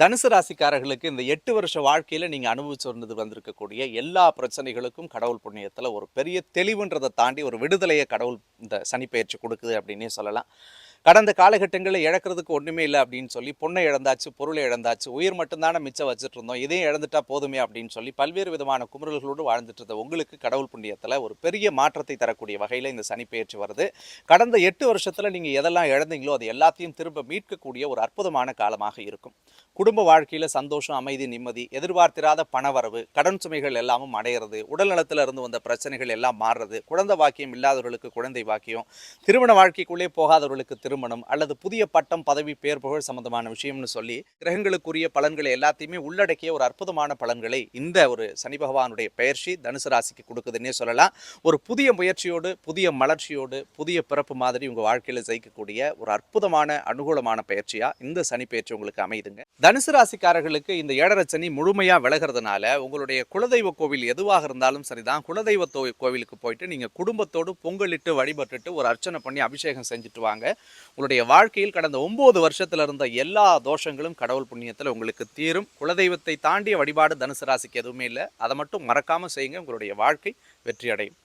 தனுசு ராசிக்காரர்களுக்கு இந்த எட்டு வருஷ வாழ்க்கையில் நீங்கள் அனுபவிச்சு வந்தது வந்திருக்கக்கூடிய எல்லா பிரச்சனைகளுக்கும் கடவுள் புண்ணியத்தில் ஒரு பெரிய தெளிவுன்றதை தாண்டி ஒரு விடுதலையை கடவுள் இந்த சனிப்பெயர்ச்சி கொடுக்குது அப்படின்னே சொல்லலாம். கடந்த காலகட்டங்களில் இழக்கிறதுக்கு ஒன்றுமே இல்லை அப்படின்னு சொல்லி பொண்ணை இழந்தாச்சு பொருளை இழந்தாச்சு உயிர் மட்டும்தானே மிச்சம் வச்சுட்டு இருந்தோம் இதையும் இழந்துட்டா போதுமே அப்படின்னு சொல்லி பல்வேறு விதமான குமுறல்களோடு வாழ்ந்துட்டு இருந்த உங்களுக்கு கடவுள் புண்ணியத்தில் ஒரு பெரிய மாற்றத்தை தரக்கூடிய வகையில் இந்த சனிப்பெயர்ச்சி வருது. கடந்த எட்டு வருஷத்தில் நீங்கள் எதெல்லாம் இழந்தீங்களோ அது எல்லாத்தையும் திரும்ப மீட்கக்கூடிய ஒரு அற்புதமான காலமாக இருக்கும். குடும்ப வாழ்க்கையில் சந்தோஷம் அமைதி நிம்மதி எதிர்பார்த்திராத பணவரவு கடன் சுமைகள் எல்லாமும் அடையிறது உடல்நலத்தில் இருந்து வந்த பிரச்சனைகள் எல்லாம் மாறுறது குழந்தை வாக்கியம் இல்லாதவர்களுக்கு குழந்தை வாக்கியம் திருமண வாழ்க்கைக்குள்ளே போகாதவர்களுக்கு திருமணம் அல்லது புதிய பட்டம் பதவி பேர் புகழ் சம்பந்தமான விஷயம்னு சொல்லி கிரகங்களுக்குரிய பலன்களை எல்லாத்தையுமே உள்ளடக்கிய ஒரு அற்புதமான பலன்களை இந்த ஒரு சனி பகவானுடைய பெயர்ச்சி தனுசு ராசிக்கு கொடுக்குதுன்னே சொல்லலாம். ஒரு புதிய முயற்சியோடு புதிய மலர்ச்சியோடு புதிய பிறப்பு மாதிரி உங்கள் வாழ்க்கையில் ஜெயிக்கக்கூடிய ஒரு அற்புதமான அனுகூலமான பயிற்சியாக இந்த சனி பயிற்சி உங்களுக்கு அமையுதுங்க. தனுசு ராசிக்காரர்களுக்கு இந்த ஏழரை சனி முழுமையா விலகிறதுனால உங்களுடைய குலதெய்வ கோவில் எதுவாக இருந்தாலும் சரிதான். குலதெய்வ கோவிலுக்கு போயிட்டு நீங்கள் குடும்பத்தோடு பொங்கலிட்டு வழிபட்டுட்டு ஒரு அர்ச்சனை பண்ணி அபிஷேகம் செஞ்சுட்டு வாங்க. உங்களுடைய வாழ்க்கையில் கடந்த ஒம்பது வருஷத்தில் இருந்த எல்லா தோஷங்களும் கடவுள் புண்ணியத்தில் உங்களுக்கு தீரும். குலதெய்வத்தை தாண்டிய வழிபாடு தனுசு ராசிக்கு எதுவுமே இல்லை. அதை மட்டும் மறக்காமல் செய்யுங்க. உங்களுடைய வாழ்க்கை வெற்றி அடையும்